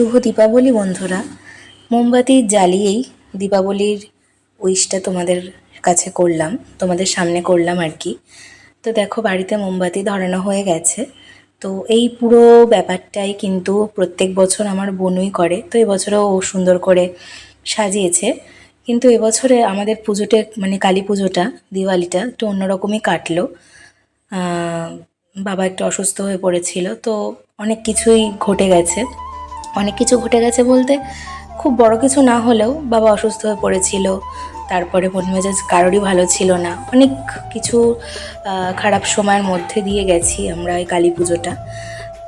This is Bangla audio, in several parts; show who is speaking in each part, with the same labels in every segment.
Speaker 1: শুভ দীপাবলি, বন্ধুরা। মোমবাতি জ্বালিয়েই দীপাবলির উইশটা তোমাদের কাছে করলাম, তোমাদের সামনে করলাম আর কি। তো দেখো, বাড়িতে মোমবাতি ধরানো হয়ে গেছে। তো এই পুরো ব্যাপারটাই কিন্তু প্রত্যেক বছর আমার বোনই করে। তো এবছরও ও সুন্দর করে সাজিয়েছে। কিন্তু এবছরে আমাদের পুজোটা মানে কালী পুজোটা, দিওয়ালিটা একটু অন্যরকমই কাটলো। বাবা একটু অসুস্থ হয়ে পড়েছিল, তো অনেক কিছুই ঘটে গেছে। অনেক কিছু ঘটে গেছে বলতে। খুব বড় কিছু না হলেও বাবা অসুস্থ হয়ে পড়েছিল। তারপরে মন মেজাজ কারোরই ভালো ছিল না। অনেক কিছু খারাপ সময়ের মধ্যে দিয়ে গেছি আমরা এই কালী পুজোটা।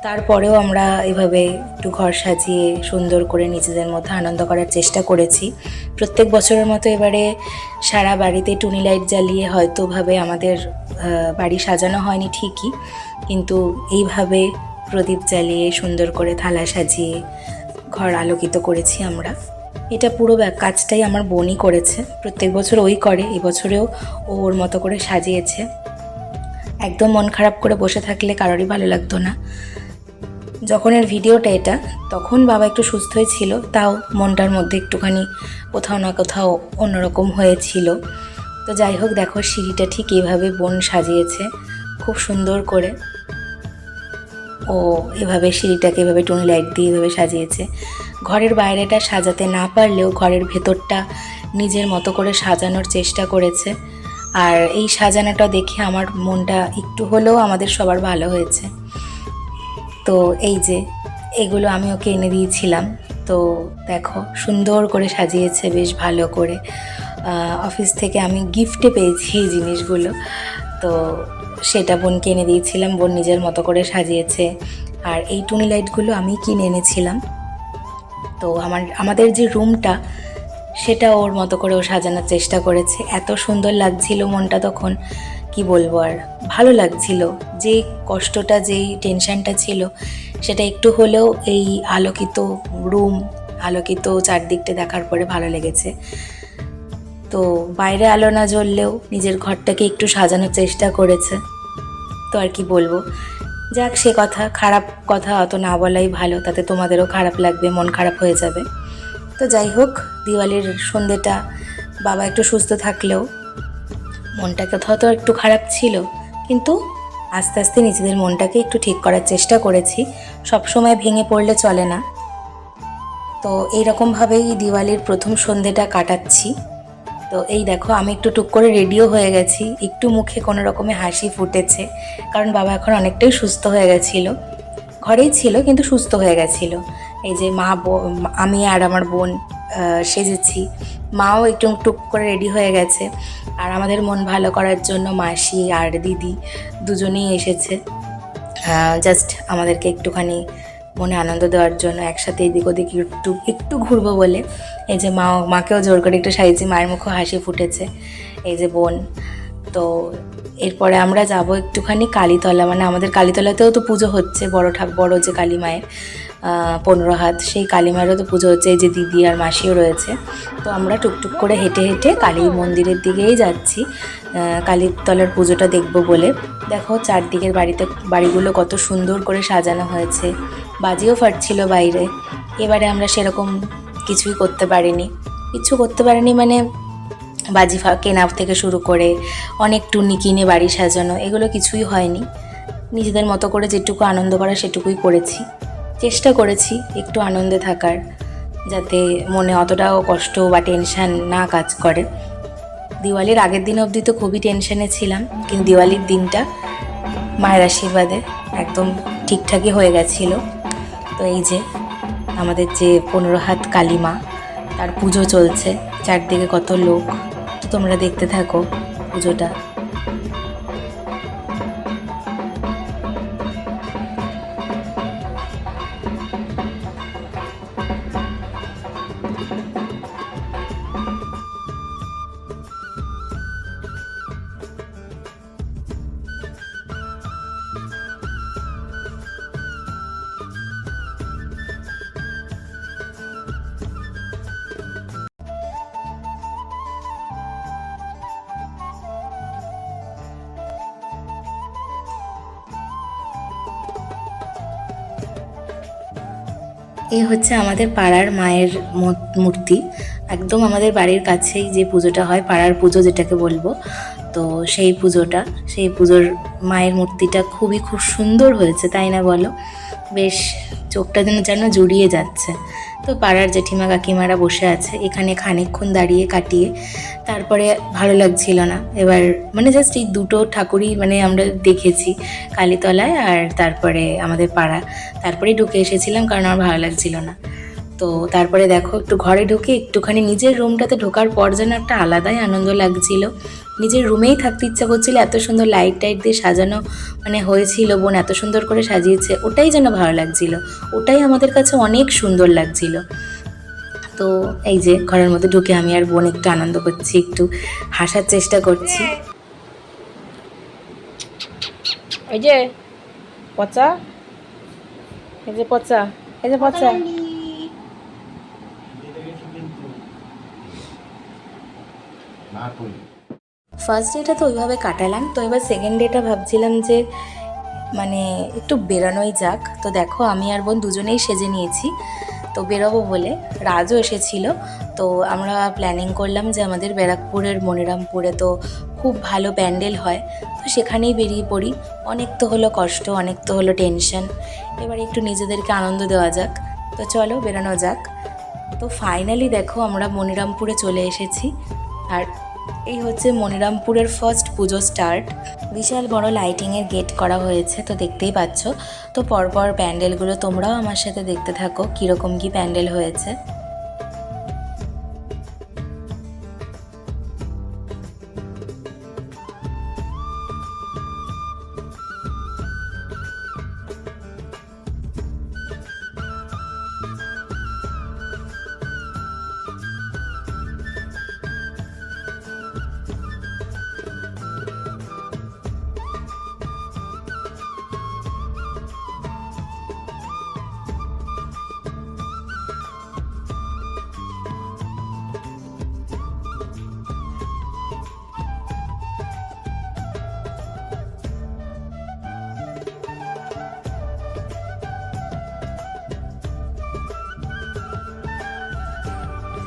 Speaker 1: তারপরেও আমরা এভাবে একটু ঘর সাজিয়ে সুন্দর করে নিজেদের মধ্যে আনন্দ করার চেষ্টা করেছি। প্রত্যেক বছরের মতো এবারে সারা বাড়িতে টুনি লাইট জ্বালিয়ে হয়তোভাবে আমাদের বাড়ি সাজানো হয়নি ঠিকই। কিন্তু এইভাবে প্রদীপ জ্বালিয়ে সুন্দর করে থালা সাজিয়ে ঘর আলোকিত করেছি আমরা। এটা পুরো কাজটাই আমার বোনই করেছে। প্রত্যেক বছর ওই করে এবছরেও ও ওর মতো করে সাজিয়েছে। একদম মন খারাপ করে বসে থাকলে কারোরই ভালো লাগতো না। যখন এর ভিডিওটা এটা, তখন বাবা একটু সুস্থই ছিল, তাও মনটার মধ্যে একটুখানি কোথাও না কোথাও অন্যরকম হয়েছিল। তো যাই হোক, দেখো সিঁড়িটা ঠিক এইভাবে বোন সাজিয়েছে, খুব সুন্দর করে। ও এভাবে সিঁড়িটাকে এভাবে টুনি লাইট দিয়ে এভাবে সাজিয়েছে। ঘরের বাইরেটা সাজাতে না পারলেও ঘরের ভেতরটা নিজের মতো করে সাজানোর চেষ্টা করেছে। আর এই সাজানোটা দেখে আমার মনটা একটু হলেও আমাদের সবার ভালো হয়েছে। তো এই যে, এগুলো আমি ওকে এনে দিয়েছিলাম। তো দেখো, সুন্দর করে সাজিয়েছে, বেশ ভালো করে। অফিস থেকে আমি গিফটে পেয়েছি এই জিনিসগুলো। তো সেটা বোনকে এনে দিয়েছিলাম, বোন নিজের মতো করে সাজিয়েছে। আর এই টুনি লাইটগুলো আমি কিনে এনেছিলাম। তো আমার, আমাদের যে রুমটা, সেটা ওর মতো করে ও সাজানোর চেষ্টা করেছে। এত সুন্দর লাগছিল মনটা তখন, কি বলব আর, ভালো লাগছিল। যে কষ্টটা, যেই টেনশনটা ছিল, সেটা একটু হলেও এই আলোকিত রুম, আলোকিত চারদিকটা দেখার পরে ভালো লেগেছে। তো বাইরে আলো না জ্বললেও নিজের ঘরটাকে একটু সাজানোর চেষ্টা করেছে। তো আর কি বলব? যাক, সে কথা, খারাপ কথা অত না বলাই ভালো, তাতে তোমাদেরও খারাপ লাগবে, মন খারাপ হয়ে যাবে। তো যাই হোক, দিওয়ালির সন্ধ্যেটা বাবা একটু সুস্থ থাকলেও মনটা কোথাও তো একটু খারাপ ছিল, কিন্তু আস্তে আস্তে নিজেদের মনটাকে একটু ঠিক করার চেষ্টা করেছি, সব সময় ভেঙে পড়লে চলে না। তো এইরকমভাবেই দিওয়ালির প্রথম সন্ধ্যেটা কাটাচ্ছি। তো এই দেখো, আমি একটু টুক করে রেডিও হয়ে গেছি। একটু মুখে কোনো রকমে হাসি ফুটেছে, কারণ বাবা এখন অনেকটাই সুস্থ হয়ে গেছিল। ঘরেই ছিল, কিন্তু সুস্থ হয়ে গেছিল। এই যে মা আমি আর আমার বোন সেজেছি। মাও একটু টুক করে রেডি হয়ে গেছে। আর আমাদের মন ভালো করার জন্য মাসি আর দিদি দুজনেই এসেছে। জাস্ট আমাদেরকে একটুখানি মনে আনন্দ দেওয়ার জন্য একসাথে এদিক ওদিক একটু একটু ঘুরবো বলে। এই যে মা, মাকেও জোর করে একটু সাইজি মায়ের মুখে হাসি ফুটেছে। এই যে বোন, তো এরপরে আমরা যাব একটুখানি কালীতলা। মানে আমাদের কালীতলাতেও তো পুজো হচ্ছে, বড় ঠাক বড় যে কালী মায়ের পনেরো হাত, সেই কালী মায়েরও তো পুজো হচ্ছে। এই যে দিদি আর মাসিও রয়েছে। তো আমরা টুকটুক করে হেঁটে হেঁটে কালী মন্দিরের দিকেই যাচ্ছি। কালীতলার পুজোটা দেখব বলে। দেখো, চারদিকের বাড়িতে, বাড়িগুলো কত সুন্দর করে সাজানো হয়েছে। বাজিও ফাটছিল বাইরে। এবারে আমরা সেরকম কিছুই করতে পারিনি। কিছু করতে পারিনি মানে বাজি কেনা থেকে শুরু করে অনেক টুনি কিনে বাড়ি সাজানো, এগুলো কিছুই হয়নি। নিজেদের মতো করে যেটুকু আনন্দ করা সেটুকুই করেছি। চেষ্টা করেছি একটু আনন্দে থাকার, যাতে মনে অতটাও কষ্ট বা টেনশান না কাজ করে। দিওয়ালির আগের দিন অবধি তো খুবই টেনশানে ছিলাম, কিন্তু দিওয়ালির দিনটা মায়ের আশীর্বাদে একদম ঠিকঠাকই হয়ে গেছিল। তো এই যে আমাদের যে পনেরো হাত কালিমা, তার পুজো চলছে, চারদিকে কত লোক। তোমরা দেখতে থাকো পুজোটা। এই হচ্ছে আমাদের পাড়ার মায়ের মূর্তি। একদম আমাদের বাড়ির কাছেই যে পুজোটা হয়, পাড়ার পুজো যেটাকে বলব। তো সেই পুজোটা, সেই পুজোর মায়ের মূর্তিটা খুবই খুব সুন্দর হয়েছে, তাই না বলো? বেশ চোখটা যেন যেন জুড়িয়ে যাচ্ছে। তো পাড়ার জেঠিমা কাকিমারা বসে আছে, এখানে খানিকক্ষণ দাঁড়িয়ে কাটিয়ে তারপরে ভালো লাগছিল না। এবার মানে জাস্ট এই দুটো ঠাকুরই মানে আমরা দেখেছি কালীতলায় আর তারপরে আমাদের পাড়া। তারপরেই ঢুকে এসেছিলাম কারণ আমার ভালো লাগছিল না। তো তারপরে দেখো একটু ঘরে ঢুকে একটুখানি নিজের রুমটাতে ঢোকার পর যেন একটা আলাদাই আনন্দ লাগছিল। নিজের রুমেই থাকতে ইচ্ছা করছিল, এত সুন্দর লাইট টাইট দিয়ে সাজানো মানে হয়েছিল, বোন এত সুন্দর করে সাজিয়েছে, ওটাই যেন ভালো লাগছিল। ওটাই আমাদের কাছে অনেক সুন্দর লাগছিল। তো এই যে ঘরের মধ্যে ঢুকে আমি আর বোন একটু আনন্দ করছি একটু হাসার চেষ্টা করছি।
Speaker 2: এই যে পচা এই যে পচা এই যে পচা।
Speaker 1: ফার্স্ট ডেটা তো ওইভাবে কাটালাম তো এবার সেকেন্ড ডেটা ভাবছিলাম যে মানে একটু বেরোনোই যাক। তো দেখো আমি আর বোন দুজনেই সেজে নিয়েছি। তো বেরোবো বলে রাজও এসেছিল। তো আমরা প্ল্যানিং করলাম যে আমাদের ব্যারাকপুরের মনিরামপুরে তো খুব ভালো প্যান্ডেল হয়। তো সেখানেই বেরিয়ে পড়ি। অনেক তো হলো কষ্ট, অনেক তো হলো টেনশন এবার একটু নিজেদেরকে আনন্দ দেওয়া যাক। তো চলো বেরোনো যাক। তো ফাইনালি দেখো আমরা মনিরামপুরে চলে এসেছি। আর এই হচ্ছে মনিরামপুরের ফার্স্ট পুজো স্টার্ট বিশাল বড় লাইটিংয়ের গেট করা হয়েছে, তো দেখতেই পাচ্ছ। তো পরপর প্যান্ডেলগুলো তোমরাও আমার সাথে দেখতে থাকো, কীরকম কী প্যান্ডেল হয়েছে।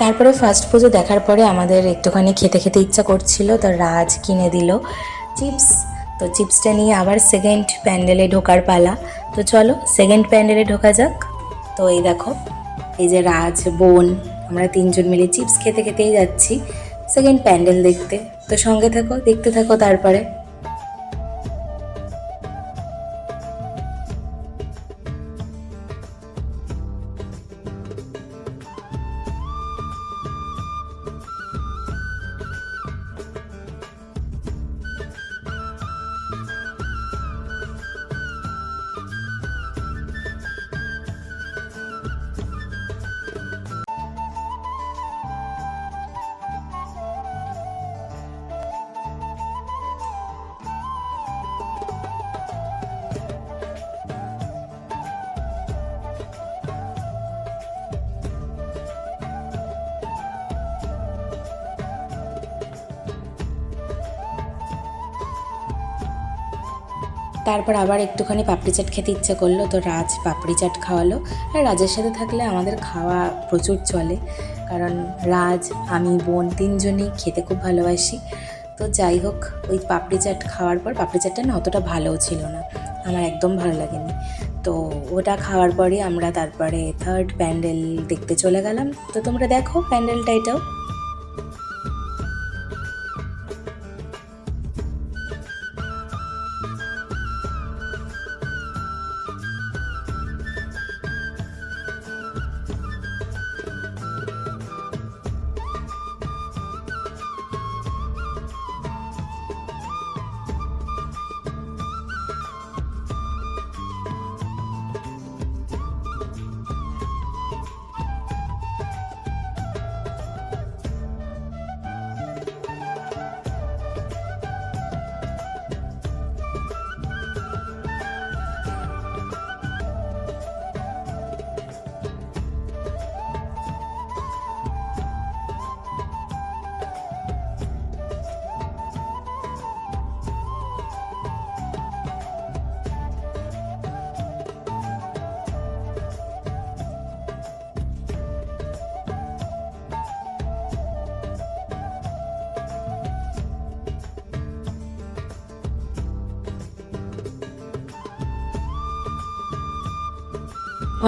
Speaker 1: তারপরে ফার্স্ট পুজো দেখার পরে আমাদের একটুখানি খেতে খেতে ইচ্ছা করছিল, তো রাজ কিনে দিল চিপস। তো চিপসটা নিয়ে আবার সেকেন্ড প্যান্ডেলে ঢোকার পালা। তো চলো সেকেন্ড প্যান্ডেলে ঢোকা যাক। তো এই দেখো, এই যে রাজ, বোন, আমরা তিনজন মিলে চিপস খেতে খেতেই যাচ্ছি। সেকেন্ড প্যান্ডেল দেখতে। তো সঙ্গে থাকো, দেখতে থাকো তারপরে। তারপর আবার একটুখানি পাপড়ি চাট খেতে ইচ্ছে করল, তো রাজ পাপড়ি চাট খাওয়ালো। আর রাজের সাথে থাকলে আমাদের খাওয়া প্রচুর চলে, কারণ রাজ, আমি, বোন তিনজনেই খেতে খুব ভালোবাসি। তো যাই হোক, ওই পাপড়ি চাট খাওয়ার পর, পাপড়ি চাটটা না অতটা ভালোও ছিল না, আমার একদম ভালো লাগেনি। তো ওটা খাওয়ার পরে আমরা তারপরে থার্ড প্যান্ডেল দেখতে চলে গেলাম। তো তোমরা দেখো প্যান্ডেলটা এটাও।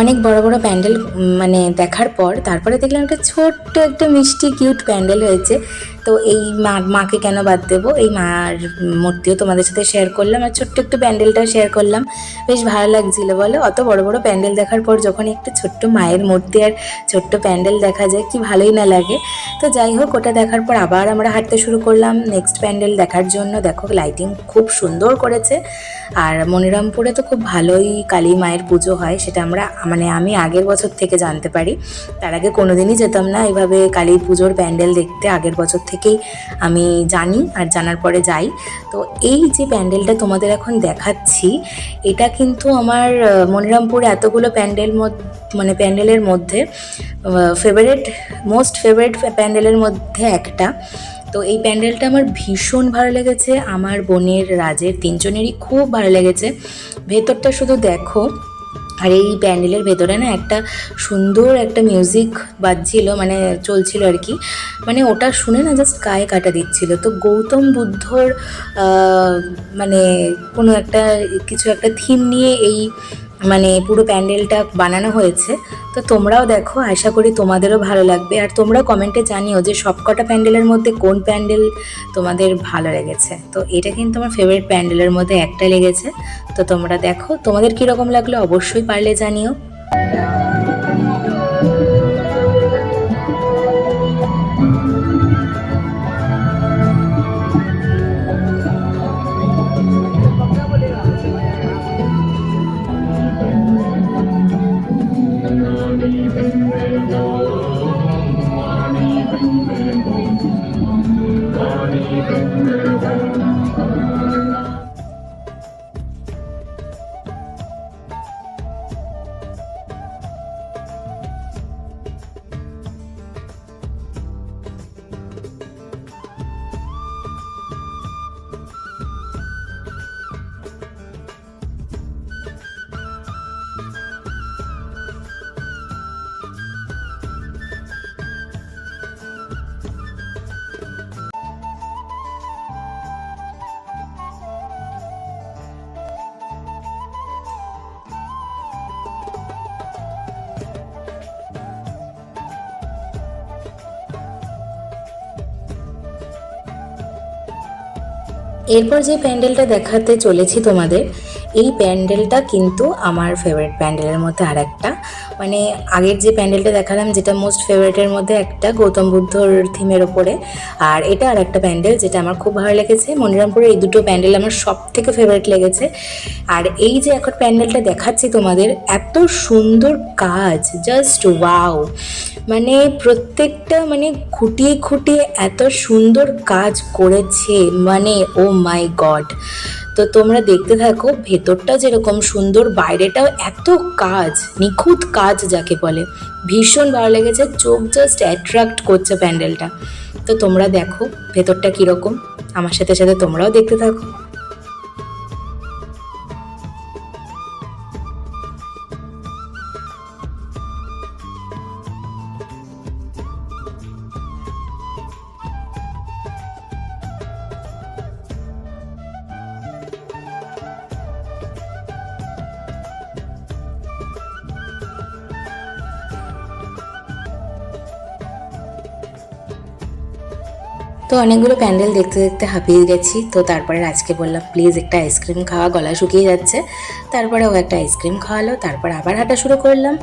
Speaker 1: অনেক বড় বড় প্যান্ডেল মানে দেখার পর তারপরে দেখলাম একটা ছোট্ট একটা মিষ্টি, কিউট প্যান্ডেল হয়েছে। তো এই মা, মাকে কেন বাদ দেবো? এই মার মূর্তিও তোমাদের সাথে শেয়ার করলাম আর ছোট্ট একটু প্যান্ডেলটাও শেয়ার করলাম। বেশ ভালো লাগছিল বলো? অত বড় বড় প্যান্ডেল দেখার পর যখন একটু ছোট্ট মায়ের মূর্তি আর ছোট্ট প্যান্ডেল দেখা যায়, কি ভালোই না লাগে। তো যাই হোক, ওটা দেখার পর আবার আমরা হাঁটতে শুরু করলাম নেক্সট প্যান্ডেল দেখার জন্য। দেখো লাইটিং খুব সুন্দর করেছে। আর মনিরামপুরে তো খুব ভালোই কালী মায়ের পুজো হয়, সেটা আমরা মানে আমি আগের বছর থেকে জানতে পারি। তার আগে কোনোদিনই যেতাম না এইভাবে কালী পুজোর প্যান্ডেল দেখতে, আগের বছর থেকেই আমি জানি আর জানার পরে যাই। তো এই যে প্যান্ডেলটা তোমাদের এখন দেখাচ্ছি, এটা কিন্তু আমার মনিরামপুরে এতগুলো প্যান্ডেল মানে প্যান্ডেলের মধ্যে ফেভারেট মোস্ট ফেভারিট প্যান্ডেলের মধ্যে একটা। তো এই প্যান্ডেলটা আমার ভীষণ ভালো লেগেছে। আমার বোনের রাজের তিনজনেরই খুব ভালো লেগেছে। ভেতরটা শুধু দেখো আর এই প্যান্ডেলের ভেতরে না একটা সুন্দর একটা মিউজিক বাজছিল মানে চলছিল আর কি। মানে ওটা শুনে না জাস্ট গায়ে কাটা দিচ্ছিল। তো গৌতম বুদ্ধর মানে কোনো একটা কিছু একটা থিম নিয়ে এই মানে পুরো প্যান্ডেলটা বানানো হয়েছে। তো তোমরাও দেখো, আশা করি তোমাদেরও ভালো লাগবে। আর তোমরা কমেন্টে জানিও যে সবকটা প্যান্ডেলের মধ্যে কোন প্যান্ডেল তোমাদের ভালো লেগেছে। তো এটা কিন্তু আমার ফেভারিট প্যান্ডেলের মধ্যে একটা লেগেছে। তো তোমরা দেখো, তোমাদের কীরকম লাগল অবশ্যই পারলে জানিও। Thank you. এরপর যে প্যান্ডেলটা দেখাতে চলেছি তোমাদের এই প্যান্ডেলটা কিন্তু আমার ফেভারিট প্যান্ডেলের মধ্যে আর একটা মানে আগের যে প্যান্ডেলটা দেখালাম, যেটা মোস্ট ফেভারিটের মধ্যে একটা, গৌতম বুদ্ধর থিমের ওপরে। আর এটা আর একটা প্যান্ডেল যেটা আমার খুব ভালো লেগেছে। মনিরামপুরের এই দুটো প্যান্ডেল আমার সব থেকে ফেভারিট লেগেছে। আর এই যে এখন প্যান্ডেলটা দেখাচ্ছি তোমাদের, এত সুন্দর কাজ জাস্ট ওয়াও মানে প্রত্যেকটা মানে খুঁটিয়ে খুঁটিয়ে এত সুন্দর কাজ করেছে। মানে ও মাই গড তো তোমরা দেখতে থাকো, ভেতরটা যেরকম সুন্দর, বাইরেটাও এত কাজ, নিখুঁত কাজ যাকে বলে। ভীষণ ভালো লেগেছে, চোখ জাস্ট অ্যাট্রাক্ট করছে প্যান্ডেলটা। তো তোমরা দেখো ভেতরটা কীরকম, আমার সাথে সাথে তোমরাও দেখতে থাকো। তো অনেকগুলো প্যান্ডেল দেখতে দেখতে হাঁপিয়ে গেছি। তো তারপরে আজকে বললাম, প্লিজ একটা আইসক্রিম খাওয়া, গলা শুকিয়ে যাচ্ছে। তারপরে ও একটা আইসক্রিম খাওয়ালো, তারপর আবার হাঁটা শুরু করলাম।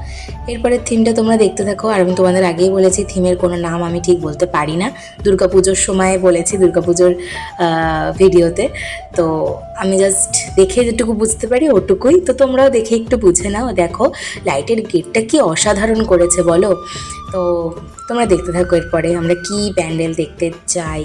Speaker 1: এরপরে থিমটা তোমরা দেখতে থাকো, আর আমি তোমাদের আগেই বলেছি থিমের কোনো নাম আমি ঠিক বলতে পারি না। দুর্গাপুজোর সময় বলেছি দুর্গাপুজোর ভিডিওতে তো আমি জাস্ট দেখে যেটুকু বুঝতে পারি ওটুকুই। তো তোমরাও দেখে একটু বুঝে নাও, দেখো লাইটের গেটটা কি অসাধারণ করেছে বলো? তো তোমরা দেখতে থাকো এরপরে, আমরা কি প্যান্ডেল দেখতে চাই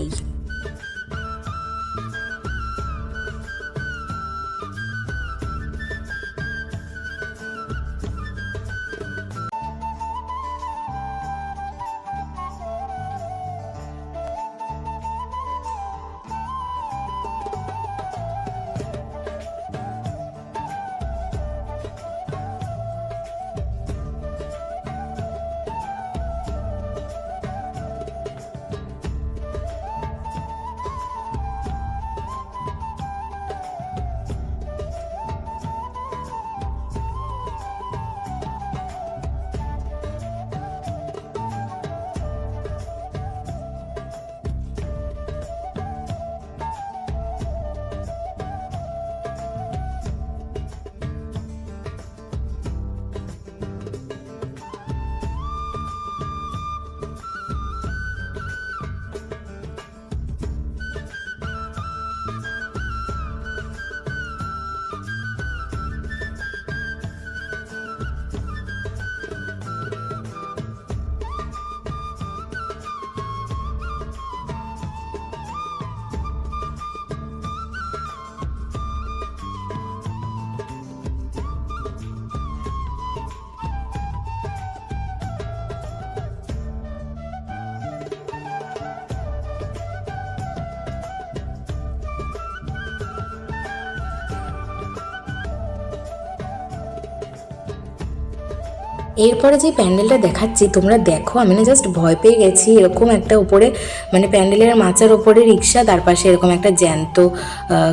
Speaker 1: এরপরে যে প্যান্ডেলটা দেখাচ্ছি, তোমরা দেখো, আমি না জাস্ট ভয় পেয়ে গেছি। এরকম একটা উপরে মানে প্যান্ডেলের মাচার ওপরে রিক্সা, তার পাশে এরকম একটা জ্যান্ত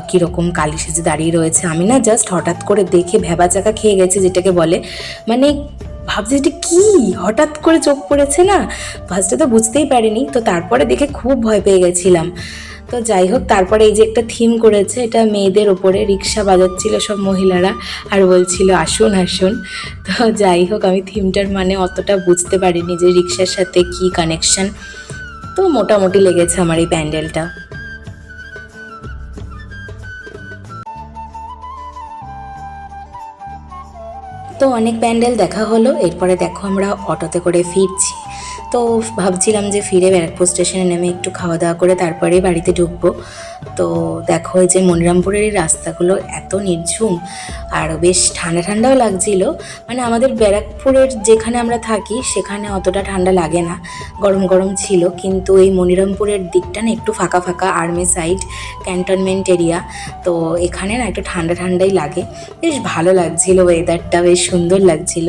Speaker 1: কীরকম কালি সেজে দাঁড়িয়ে রয়েছে। আমি না জাস্ট হঠাৎ করে দেখে ভেবা চাকা খেয়ে গেছি, যেটাকে বলে মানে ভাবছি এটা কী? হঠাৎ করে চোখ পড়েছে না? ফার্স্টে তো বুঝতেই পারিনি। তো তারপরে দেখে খুব ভয় পেয়ে গেছিলাম। তো যাই হোক, তারপরে এই যে একটা থিম করেছে, এটা মেয়েদের ওপরে রিক্সা বাজাচ্ছিল সব মহিলারা আর বলছিল, আসুন আসুন। তো যাই হোক, আমি থিমটার মানে অতটা বুঝতে পারিনি যে রিক্সার সাথে কি কানেকশন তো মোটামুটি লেগেছে আমার এই প্যান্ডেলটা। তো অনেক প্যান্ডেল দেখা হলো, এরপরে দেখো আমরা অটোতে করে ফিরছি। তো ভাবছিলাম যে ফিরে ব্যারাকপুর স্টেশনে নেমে একটু খাওয়া দাওয়া করে তারপরে বাড়িতে ঢুকবো। তো দেখো যে মনিরামপুরের এই রাস্তাগুলো এত নির্ঝুম আর বেশ ঠান্ডা ঠান্ডাও লাগছিল। মানে আমাদের ব্যারাকপুরের যেখানে আমরা থাকি, সেখানে অতটা ঠান্ডা লাগে না, গরম গরম ছিল। কিন্তু এই মনিরামপুরের দিকটা না একটু ফাঁকা ফাঁকা আর্মি সাইড, ক্যান্টনমেন্ট এরিয়া। তো এখানে না একটু ঠান্ডা ঠান্ডাই লাগে। বেশ ভালো লাগছিল ওয়েদারটা বেশ সুন্দর লাগছিল।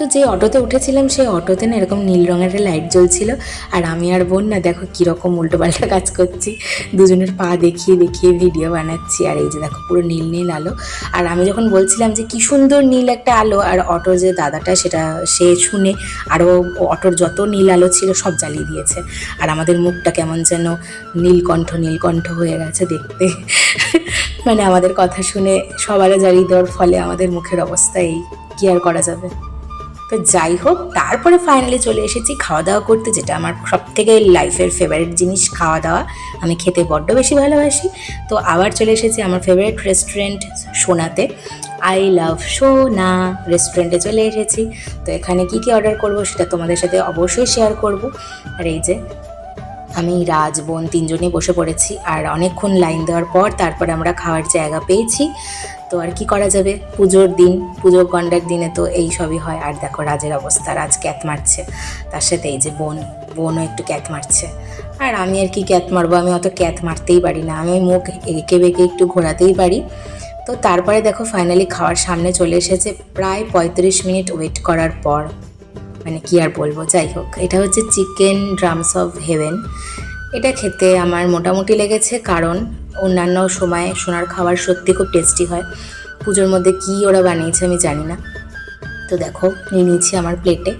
Speaker 1: তো যে অটোতে উঠেছিলাম, সেই অটোতে না এরকম নীল রঙের লাইট জ্বলছিল। আর আমি আর বোন না, দেখো কীরকম উল্টোপাল্টা কাজ করছি। দুজনের পা দেখিয়ে দেখিয়ে ভিডিও বানাচ্ছি। আর এই যে দেখো, পুরো নীল নীল আলো। আর আমি যখন বলছিলাম যে, কি সুন্দর নীল একটা আলো। আর অটোর যে দাদাটা, সেটা, সে শুনে আরও অটোর যত নীল আলো ছিল, সব জ্বালিয়ে দিয়েছে। আর আমাদের মুখটা কেমন যেন নীলকণ্ঠ নীলকণ্ঠ হয়ে গেছে দেখতে। মানে আমাদের কথা শুনে সবারও জ্বালিয়ে দেওয়ার ফলে আমাদের মুখের অবস্থা এই। কি আর করা যাবে? তো যাই হোক, তারপরে ফাইনালি চলে এসেছি খাওয়া দাওয়া করতে, যেটা আমার সব থেকে লাইফের ফেভারিট জিনিস খাওয়া দাওয়া আমি খেতে বড্ড বেশি ভালোবাসি। তো আবার চলে এসেছি আমার ফেভারিট রেস্টুরেন্ট সোনাতে। আই লাভ সোনা রেস্টুরেন্টে চলে এসেছি। তো এখানে কি কি অর্ডার করব সেটা তোমাদের সাথে অবশ্যই শেয়ার করব। আর এই যে, আমি রাজ, বোন তিনজনই বসে পড়েছি। আর অনেকক্ষণ লাইন দেওয়ার পর তারপরে আমরা খাওয়ার জায়গা পেয়েছি। তো আর কি করা যাবে? পুজোর দিন, পুজো গন্ডার দিনে তো এই সবই হয়। আর দেখো রাজের অবস্থা, রাজ ক্যাত মারছে। তার সাথে এই যে বোন, বোনও একটু ক্যাত মারছে। আর আমি আর কি ক্যাত মারবো? আমি অত ক্যাত মারতেই পারি না। আমি মুখ এঁকে বেঁকে একটু ঘোরাতেই পারি। তো তারপরে দেখো ফাইনালি খাওয়ার সামনে চলে এসেছে প্রায় পঁয়ত্রিশ মিনিট ওয়েট করার পর। মানে কি আর বলব? যাই হোক, এটা হচ্ছে চিকেন ড্রামস অফ হেভেন। এটা খেতে আমার মোটামুটি লেগেছে। কারণ অন্যান্য সময়ে সোনার খাবার সত্যি খুব টেস্টি হয়। পুজোর মধ্যে কি ওরা বানিয়েছে আমি জানি না। তো দেখো, নিয়ে নিয়েছি আমার প্লেটে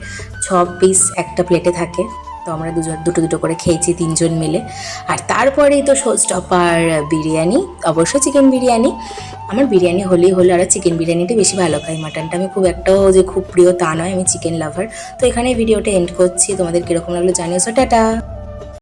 Speaker 1: ছ পিস একটা প্লেটে থাকে। তো আমরা দুজন, দুটো দুটো করে খেয়েছি তিনজন মিলে। আর তারপরেই তো স্টপার বিরিয়ানি অবশ্যই চিকেন বিরিয়ানি। আমার বিরিয়ানি হলেই হলে, আর চিকেন বিরিয়ানিটা বেশি ভালো খাই। মাটনটা আমি খুব একটাও যে খুব প্রিয় তা নয়, আমি চিকেন লাভার তো এখানে ভিডিওটা এন্ড করছি। তোমাদের কীরকম লাগল জানিয়েছো টাটা